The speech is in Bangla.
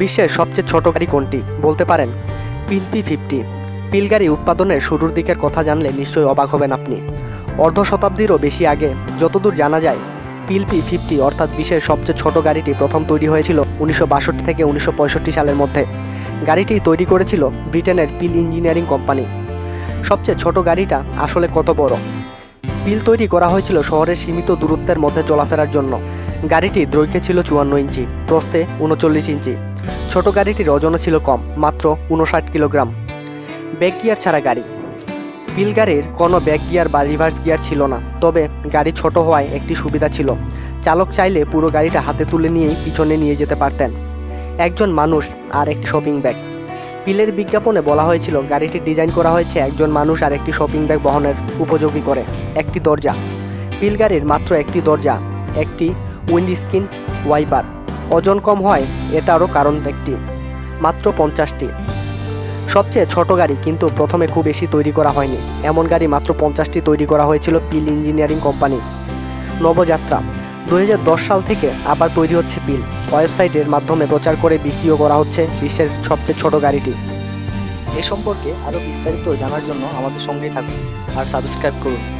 বিশ্বের সবচেয়ে ছোট গাড়ি কোনটি? বলতে পারেন, পিলপি ফিফটি। পিল গাড়ি উৎপাদনের শুরুর দিকের কথা জানলে নিশ্চয়ই অবাক হবেন আপনি। অর্ধ শতাব্দীরও বেশি আগে যতদূর জানা যায়, পিলপি ফিফটি অর্থাৎ বিশ্বের সবচেয়ে ছোট গাড়িটি প্রথম তৈরি হয়েছিল উনিশশো বাষট্টি থেকে উনিশশো পঁয়ষট্টি সালের মধ্যে। গাড়িটি তৈরি করেছিল ব্রিটেনের পিল ইঞ্জিনিয়ারিং কোম্পানি। সবচেয়ে ছোট গাড়িটা আসলে কত বড়? পিল তৈরি করা হয়েছিল শহরের সীমিত দূরত্বের মধ্যে চলাফেরার জন্য। গাড়িটি দৈর্ঘ্যে ছিল চুয়ান্ন ইঞ্চি, প্রস্থে উনচল্লিশ ইঞ্চি। ছোট গাড়িটির ওজনও ছিল কম, মাত্র উনষাট কিলোগ্রাম। ব্যাক গিয়ার ছাড়া গাড়ি। বিল গাড়ির কোনো ব্যাক গিয়ার বা রিভার্স গিয়ার ছিল না, তবে গাড়ি ছোট হওয়ায় একটি সুবিধা ছিল। চালক চাইলে পুরো গাড়িটা হাতে তুলে নিয়েই পিছনে নিয়ে যেতে পারতেন। একজন মানুষ আর একটি শপিং ব্যাগ। পিলের বিজ্ঞাপনে বলা হয়েছিল গাড়িটি ডিজাইন করা হয়েছে একজন মানুষ আর একটি শপিং ব্যাগ বহনের উপযোগী করে, একটি দরজা। পিল গাড়ির মাত্র একটি দরজা, একটি উইন্ড স্ক্রিন ওয়াইপার। ওজন কম হয় এটারও কারণ একটি। মাত্র পঞ্চাশটি। সবচেয়ে ছোট গাড়ি কিন্তু প্রথমে খুব বেশি তৈরি করা হয়নি। এমন গাড়ি মাত্র পঞ্চাশটি তৈরি করা হয়েছিল পিল ইঞ্জিনিয়ারিং কোম্পানি। নবযাত্রা। দু হাজার দশ সাল থেকে আবার তৈরি হচ্ছে পিল। ওয়েবসাইটের মাধ্যমে প্রচার করে বিক্রিও করা হচ্ছে বিশ্বের সবচেয়ে ছোট গাড়িটি। এ সম্পর্কে আরও বিস্তারিত জানার জন্য আমাদের সঙ্গেই থাকুন আর সাবস্ক্রাইব করুন।